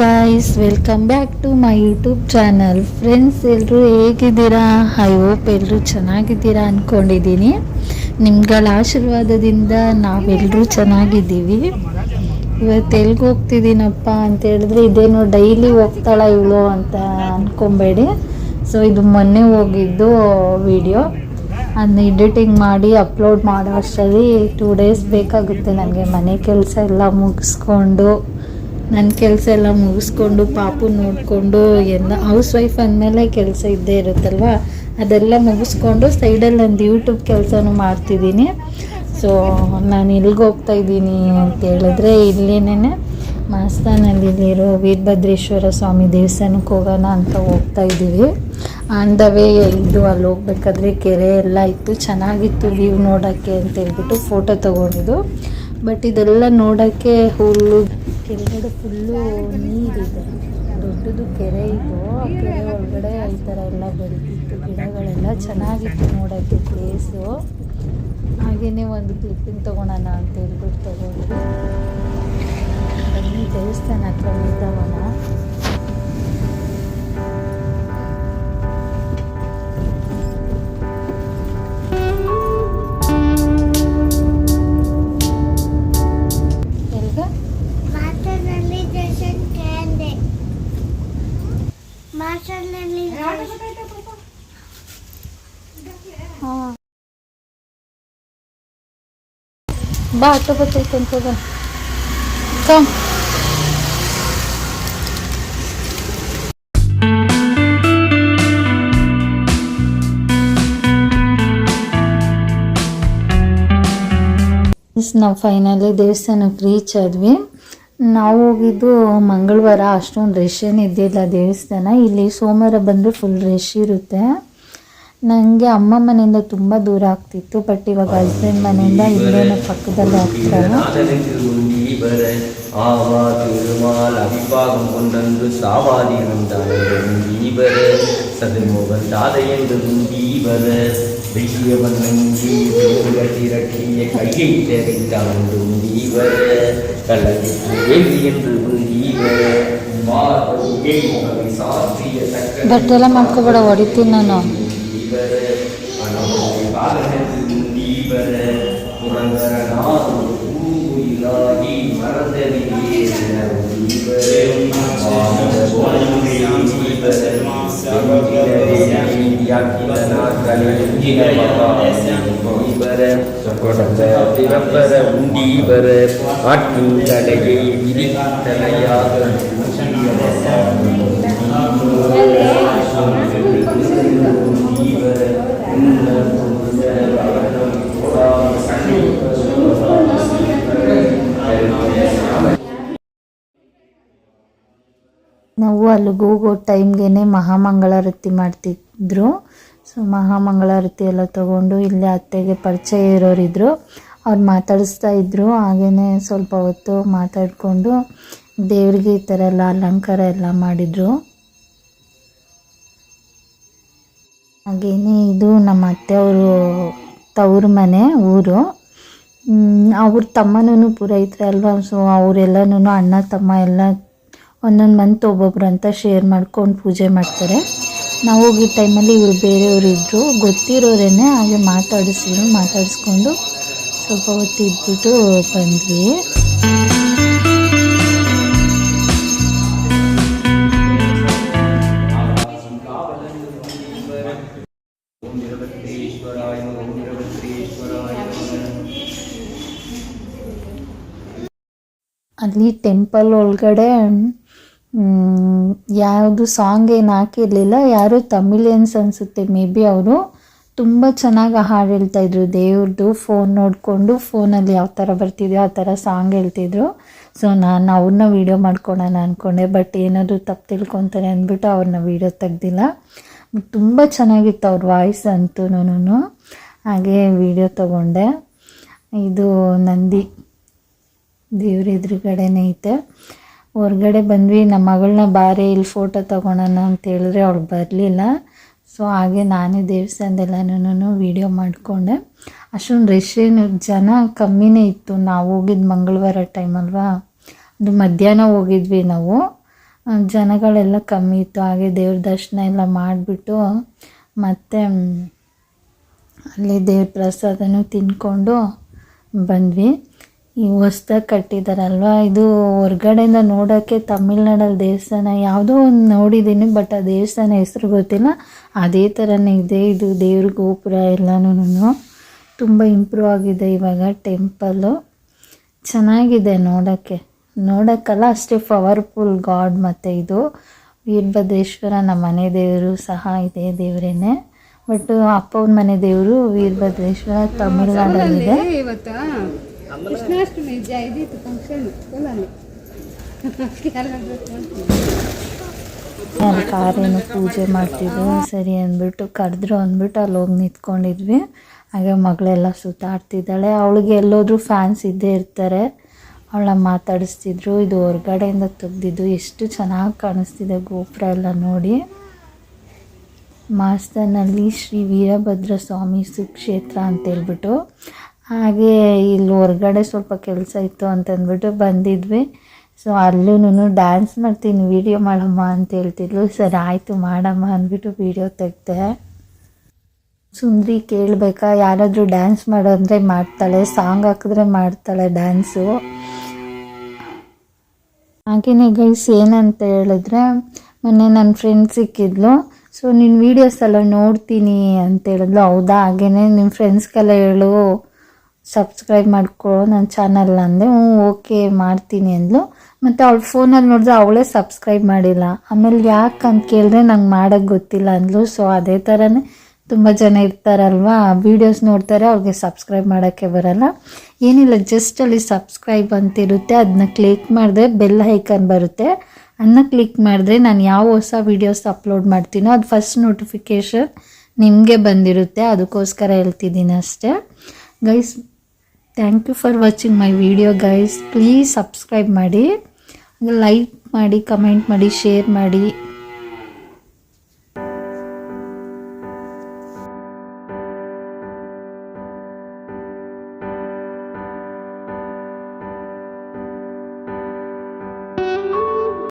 Guys welcome back to my YouTube channel friends ಎಲ್ಲರೂ ಹೇಗಿದ್ದೀರಾ? I hope ಎಲ್ಲರೂ ಚೆನ್ನಾಗಿದ್ದೀರಾ ಅಂದ್ಕೊಂಡಿದ್ದೀನಿ ನಿಮ್ಗಳ ಆಶೀರ್ವಾದದಿಂದ ನಾವೆಲ್ಲರೂ ಚೆನ್ನಾಗಿದ್ದೀವಿ. ಇವತ್ತು ಎಲ್ಗೆ ಹೋಗ್ತಿದ್ದೀನಪ್ಪ ಅಂತ ಹೇಳಿದ್ರೆ, ಇದೇನು ಡೈಲಿ ಹೋಗ್ತಾಳ ಇವಳು ಅಂತ ಅಂದ್ಕೊಬೇಡಿ ಸೊ ಇದು ಮೊನ್ನೆ ಹೋಗಿದ್ದು ವಿಡಿಯೋ ಅದನ್ನ ಎಡಿಟಿಂಗ್ ಮಾಡಿ ಅಪ್ಲೋಡ್ ಮಾಡೋ ಅಷ್ಟರಲ್ಲಿ ಟೂ ಡೇಸ್ ಬೇಕಾಗುತ್ತೆ. ನನಗೆ ಮನೆ ಕೆಲಸ ಎಲ್ಲ ಮುಗಿಸ್ಕೊಂಡು ನನ್ನ ಕೆಲಸ ಎಲ್ಲ ಮುಗಿಸ್ಕೊಂಡು, ಪಾಪು ನೋಡಿಕೊಂಡು, ಎಲ್ಲ ಹೌಸ್ ವೈಫ್ ಅಂದಮೇಲೆ ಕೆಲಸ ಇದ್ದೇ ಇರುತ್ತಲ್ವ? ಅದೆಲ್ಲ ಮುಗಿಸ್ಕೊಂಡು ಸೈಡಲ್ಲಿ ನಂದು ಯೂಟ್ಯೂಬ್ ಕೆಲಸನೂ ಮಾಡ್ತಿದ್ದೀನಿ. ಸೊ ನಾನು ಇಲ್ಲಿಗೆ ಹೋಗ್ತಾ ಇದ್ದೀನಿ ಅಂತ ಹೇಳಿದ್ರೆ ಇಲ್ಲೇನೇ ಮಾಸ್ತಾನಲ್ಲಿರೋ ವೀರಭದ್ರೇಶ್ವರ ಸ್ವಾಮಿ ದೇವಸ್ಥಾನಕ್ಕೆ ಹೋಗೋಣ ಅಂತ ಹೋಗ್ತಾ ಇದ್ದೀವಿ. ದ ವೇ ಇದು ಅಲ್ಲಿ ಹೋಗ್ಬೇಕಾದ್ರೆ ಕೆರೆ ಎಲ್ಲ ಇತ್ತು. ಚೆನ್ನಾಗಿತ್ತು ವ್ಯೂ ನೋಡೋಕ್ಕೆ ಅಂತ ಹೇಳ್ಬಿಟ್ಟು ಫೋಟೋ ತೊಗೊಂಡಿದ್ದು. ಬಟ್ ಇದೆಲ್ಲ ನೋಡೋಕ್ಕೆ ಹುಲ್ಲು, ಕೆಳಗಡೆ ಫುಲ್ಲು ನೀರಿದೆ. ದೊಡ್ಡದು ಕೆರೆ ಇದು. ಆ ಕೆರೆ ಒಳಗಡೆ ಈ ಥರ ಎಲ್ಲ ಬೆಳೀತಿತ್ತು ಗಿಡಗಳೆಲ್ಲ ಚೆನ್ನಾಗಿತ್ತು ನೋಡೋಕ್ಕೆ ಪ್ಲೇಸು ಹಾಗೆಯೇ ಒಂದು ಕ್ಲಿಪ್ಪಿಂಗ್ ತೊಗೊಳೋಣ ಅಂತ ಹೇಳ್ಬಿಟ್ಟು ತೊಗೊಂಡು ಬನ್ನಿ ದೇವಸ್ಥಾನ ಹತ್ರ ವೃಂದಾವನ ಬಾ ಆಟೋ ಬರ್ತೈತೆ ಅಂತ ನಾವು ಫೈನಲಿ ದೇವಸ್ಥಾನಕ್ಕೆ ರೀಚ್ ಆದ್ವಿ. ನಾವು ಹೋಗಿದ್ದು ಮಂಗಳವಾರ, ಅಷ್ಟೊಂದು ರಶ್ ಏನಿದ್ದಿಲ್ಲ ದೇವಸ್ಥಾನ. ಇಲ್ಲಿ ಸೋಮವಾರ ಬಂದರೆ ಫುಲ್ ರಶ್ ಇರುತ್ತೆ. ನನಗೆ ಅಮ್ಮ ಮನೆಯಿಂದ ತುಂಬ ದೂರ ಆಗ್ತಿತ್ತು ಬಟ್ ಇವಾಗ ಹಸ್ಬೆಂಡ್ ಮನೆಯಿಂದ ಇಲ್ಲೇನೋ ಪಕ್ಕದಲ್ಲಿ ಹೋಗ್ತಾರೆ திருமுண்டீபர ஆவா திருமால் அபிபாகம் கொண்டன்று சாவாதி இருந்தாண்டீபர சதுமோகன் தாதையென்று முண்டீபர வெற்றியவன் நங்கி திரட்டிய கையை தெரிந்தாண்டீபர கலகு வேலி என்று முண்டீபர மார்பை சாற்றிய தக்க ಬಟ್ ಎಲ್ಲ ಮಾಡ್ಕೊಬೇಡ ಹೊಡಿತೀನಿ ನಾನು முண்டீபர அனமோய் பாலனது முண்டீபர புரந்தரநாதம் பூங்குயிலாகி மறந்தவியே முண்டீபர மாமத போனமே முண்டீபர உண்டீபர ஆற்றின் தடையை விரித்தலையாக ಅಲ್ಲಿಗೆ ಹೋಗೋ ಟೈಮ್ಗೆ ಮಹಾಮಂಗಳಾರತಿ ಮಾಡ್ತಿದ್ರು. ಸೊ ಮಹಾಮಂಗಳಾರತಿ ಎಲ್ಲ ತೊಗೊಂಡು ಇಲ್ಲಿ ಅತ್ತೆಗೆ ಪರಿಚಯ ಇರೋರಿದ್ರು. ಅವ್ರು ಮಾತಾಡಿಸ್ತಾ ಇದ್ದರು ಹಾಗೇನೆ ಸ್ವಲ್ಪ ಹೊತ್ತು ಮಾತಾಡಿಕೊಂಡು ದೇವರಿಗೆ ಈ ಥರ ಎಲ್ಲ ಅಲಂಕಾರ ಎಲ್ಲ ಮಾಡಿದರು. ಹಾಗೇನೆ ಇದು ನಮ್ಮ ಅತ್ತೆಯವರು ತವ್ರ ಮನೆ, ಊರು. ಅವ್ರ ತಮ್ಮನೂ ಅಲ್ವಾ? ಸೊ ಅವರೆಲ್ಲನೂ ಅಣ್ಣ ತಮ್ಮ ಎಲ್ಲ ಒಂದೊಂದು ಮಂತ್ ಒಬ್ಬೊಬ್ರು ಅಂತ ಶೇರ್ ಮಾಡ್ಕೊಂಡು ಪೂಜೆ ಮಾಡ್ತಾರೆ. ನಾವು ಹೋಗಿದ್ದ ಟೈಮಲ್ಲಿ ಇವರು ಬೇರೆಯವರು ಇದ್ದರು ಗೊತ್ತಿರೋರೇನೆ ಹಾಗೆ ಮಾತಾಡಿಸಿದ್ರು, ಮಾತಾಡಿಸ್ಕೊಂಡು ಸ್ವಲ್ಪ ಹೊತ್ತು ಇದ್ಬಿಟ್ಟು ಬಂದ್ವಿ. ಅಲ್ಲಿ ಟೆಂಪಲ್ ಒಳಗಡೆ ಯಾವುದು ಸಾಂಗ್ ಏನು ಹಾಕಿರಲಿಲ್ಲ, ಯಾರು ತಮಿಳಿಯನ್ಸ್ ಅನಿಸುತ್ತೆ ಮೇ ಬಿ ಅವರು ತುಂಬ ಚೆನ್ನಾಗಿ ಹಾಡು ಹೇಳ್ತಾಯಿದ್ರು ದೇವ್ರದ್ದು ಫೋನ್ ನೋಡಿಕೊಂಡು ಫೋನಲ್ಲಿ ಯಾವ ಥರ ಬರ್ತಿದೆಯೋ ಆ ಥರ ಸಾಂಗ್ ಹೇಳ್ತಿದ್ರು. ಸೊ ನಾನು ಅವ್ರನ್ನ ವೀಡಿಯೋ ಮಾಡ್ಕೊಳೋಣ ಅಂದ್ಕೊಂಡೆ ಬಟ್ ಏನಾದರೂ ತಪ್ಪು ತಿಳ್ಕೊತಾರೆ ಅಂದ್ಬಿಟ್ಟು ಅವ್ರನ್ನ ವೀಡಿಯೋ ತೆಗ್ದಿಲ್ಲ. ತುಂಬ ಚೆನ್ನಾಗಿತ್ತು ಅವ್ರ ವಾಯ್ಸ್ ಅಂತೂ ಹಾಗೆ ವೀಡಿಯೋ ತಗೊಂಡೆ. ಇದು ನಂದಿ, ದೇವ್ರ ಎದುರುಗಡೆನೇ ಐತೆ. ಹೊರ್ಗಡೆ ಬಂದ್ವಿ, ನಮ್ಮ ಮಗಳನ್ನ ಬಾರೆ ಇಲ್ಲಿ ಫೋಟೋ ತಗೊಳೋಣ ಅಂತ ಹೇಳಿದ್ರೆ ಅವಳು ಬರಲಿಲ್ಲ. ಸೊ ಹಾಗೆ ನಾನೇ ದೇವಸ್ಥಾನದೆಲ್ಲನೂ ವೀಡಿಯೋ ಮಾಡಿಕೊಂಡೆ. ಅಷ್ಟೊಂದು ರಶ್ ಏನು ಜನ ಕಮ್ಮಿನೇ ಇತ್ತು. ನಾವು ಹೋಗಿದ್ದು ಮಂಗಳವಾರ ಟೈಮ್ ಅಲ್ವಾ? ಅದು ಮಧ್ಯಾಹ್ನ ಹೋಗಿದ್ವಿ ನಾವು. ಜನಗಳೆಲ್ಲ ಕಮ್ಮಿ ಇತ್ತು. ಹಾಗೆ ದೇವ್ರ ದರ್ಶನ ಎಲ್ಲ ಮಾಡಿಬಿಟ್ಟು ಮತ್ತು ಅಲ್ಲಿ ದೇವ್ರ ಪ್ರಸಾದನೂ ತಿನ್ಕೊಂಡು ಬಂದ್ವಿ. ಈ ಹೊಸ್ದಾಗಿ ಕಟ್ಟಿದಾರಲ್ವ? ಇದು ಹೊರ್ಗಡೆಯಿಂದ ನೋಡೋಕ್ಕೆ ತಮಿಳ್ನಾಡಲ್ಲಿ ದೇವಸ್ಥಾನ, ಯಾವುದೋ ಒಂದು ನೋಡಿದ್ದೀನಿ ಬಟ್ ಆ ದೇವಸ್ಥಾನ ಹೆಸರು ಗೊತ್ತಿಲ್ಲ. ಅದೇ ಥರನೇ ಇದೆ. ಇದು ದೇವ್ರ ಗೋಪುರ ಎಲ್ಲನೂ ತುಂಬ ಇಂಪ್ರೂವ್ ಆಗಿದೆ ಇವಾಗ ಟೆಂಪಲ್ಲು ಚೆನ್ನಾಗಿದೆ ನೋಡೋಕ್ಕೆ ನೋಡೋಕ್ಕಲ್ಲ ಅಷ್ಟೇ ಪವರ್ಫುಲ್ ಗಾಡ್ ಮತ್ತು ಇದು. ವೀರಭದ್ರೇಶ್ವರ ನಮ್ಮ ಮನೆ ದೇವರು ಸಹ ಇದೆ ದೇವರೇನೆ. ಬಟ್ ಅಪ್ಪವ್ರ ಮನೆ ದೇವರು ವೀರಭದ್ರೇಶ್ವರ ತಮಿಳ್ನಾಡಲ್ಲಿದೆ. ಕೃಷ್ಣಾಷ್ಟಮಿ ಜ ಇದಿತ್ತು ಫಂಕ್ಷನ್ ಸ್ಕೂಲಲ್ಲಿ ಕಾರೇನು ಪೂಜೆ ಮಾಡ್ತಿದ್ರು ಸರಿ ಅಂದ್ಬಿಟ್ಟು ಕರೆದ್ರು ಅಂದ್ಬಿಟ್ಟು ಅಲ್ಲಿ ಹೋಗಿ ನಿಂತ್ಕೊಂಡಿದ್ವಿ. ಹಾಗೆ ಮಗಳೆಲ್ಲ ಸುತ್ತಾಡ್ತಿದ್ದಾಳೆ. ಅವಳಿಗೆ ಎಲ್ಲೋದ್ರೂ ಫ್ಯಾನ್ಸ್ ಇದ್ದೇ ಇರ್ತಾರೆ. ಅವಳ ಮಾತಾಡಿಸ್ತಿದ್ರು. ಇದು ಹೊರಗಡೆಯಿಂದ ತೆಗ್ದಿದ್ದು. ಎಷ್ಟು ಚೆನ್ನಾಗಿ ಕಾಣಿಸ್ತಿದೆ ಗೋಪುರ ಎಲ್ಲ ನೋಡಿ. ಮಾಸ್ತನಲ್ಲಿ ಶ್ರೀ ವೀರಭದ್ರ ಸ್ವಾಮಿ ಸುಕ್ಷೇತ್ರ ಅಂತ ಹೇಳ್ಬಿಟ್ಟು. ಹಾಗೆ ಇಲ್ಲಿ ಹೊರಗಡೆ ಸ್ವಲ್ಪ ಕೆಲಸ ಇತ್ತು ಅಂತಂದ್ಬಿಟ್ಟು ಬಂದಿದ್ವಿ. ಸೊ ಅಲ್ಲೂ ಡ್ಯಾನ್ಸ್ ಮಾಡ್ತೀನಿ ವೀಡಿಯೋ ಮಾಡಮ್ಮ ಅಂತ ಹೇಳ್ತಿದ್ಲು. ಸರಿ, ಆಯಿತು ಮಾಡಮ್ಮ ಅಂದ್ಬಿಟ್ಟು ವೀಡಿಯೋ ತೆಗ್ದೆ. ಸುಂದ್ರಿ ಕೇಳಬೇಕಾ? ಯಾರಾದರೂ ಡ್ಯಾನ್ಸ್ ಮಾಡೋ ಅಂದರೆ ಮಾಡ್ತಾಳೆ ಸಾಂಗ್ ಹಾಕಿದ್ರೆ ಮಾಡ್ತಾಳೆ ಡ್ಯಾನ್ಸು ಹಾಗೆಯೇ ಗೈಸ್ ಏನಂತ ಹೇಳಿದ್ರೆ, ಮೊನ್ನೆ ನನ್ನ ಫ್ರೆಂಡ್ ಸಿಕ್ಕಿದ್ಲು. ಸೊ ನಿನ್ನ ವೀಡಿಯೋಸ್ ಎಲ್ಲ ನೋಡ್ತೀನಿ ಅಂತ ಹೇಳಿದ್ಲು. ಹೌದಾ? ಹಾಗೇನೆ ನಿಮ್ಮ ಫ್ರೆಂಡ್ಸ್ಗೆಲ್ಲ ಹೇಳು. ಸಬ್ಸ್ಕ್ರೈಬ್ ಮಾಡ್ಕೊ ನನ್ನ ಚಾನಲ್ ಅಂದೆ. ಹ್ಞೂ ಓಕೆ ಮಾಡ್ತೀನಿ ಅಂದ್ಲು. ಮತ್ತು ಅವಳು ಫೋನಲ್ಲಿ ನೋಡಿದ್ರೆ ಅವಳೇ ಸಬ್ಸ್ಕ್ರೈಬ್ ಮಾಡಿಲ್ಲ. ಆಮೇಲೆ ಯಾಕೆ ಅಂತ ಕೇಳಿದ್ರೆ ನಂಗೆ ಮಾಡೋಕ್ಕೆ ಗೊತ್ತಿಲ್ಲ ಅಂದ್ಲು. ಸೊ ಅದೇ ಥರನೇ ತುಂಬ ಜನ ಇರ್ತಾರಲ್ವಾ ವೀಡಿಯೋಸ್ ನೋಡ್ತಾರೆ, ಅವ್ರಿಗೆ ಸಬ್ಸ್ಕ್ರೈಬ್ ಮಾಡೋಕ್ಕೆ ಬರಲ್ಲ. ಏನಿಲ್ಲ ಜಸ್ಟ್ ಅಲ್ಲಿ ಸಬ್ಸ್ಕ್ರೈಬ್ ಅಂತಿರುತ್ತೆ ಅದನ್ನ ಕ್ಲಿಕ್ ಮಾಡಿದ್ರೆ ಬೆಲ್ ಐಕನ್ ಬರುತ್ತೆ. ಅದನ್ನ ಕ್ಲಿಕ್ ಮಾಡಿದ್ರೆ ನಾನು ಯಾವ ಹೊಸ ವೀಡಿಯೋಸ್ ಅಪ್ಲೋಡ್ ಮಾಡ್ತೀನೋ ಅದು ಫಸ್ಟ್ ನೋಟಿಫಿಕೇಷನ್ ನಿಮಗೆ ಬಂದಿರುತ್ತೆ. ಅದಕ್ಕೋಸ್ಕರ ಹೇಳ್ತಿದ್ದೀನಿ ಅಷ್ಟೇ. Guys thank you for watching my video guys please subscribe ಮಾಡಿ ಲೈಕ್ ಮಾಡಿ ಕಮೆಂಟ್ ಮಾಡಿ ಶೇರ್ ಮಾಡಿ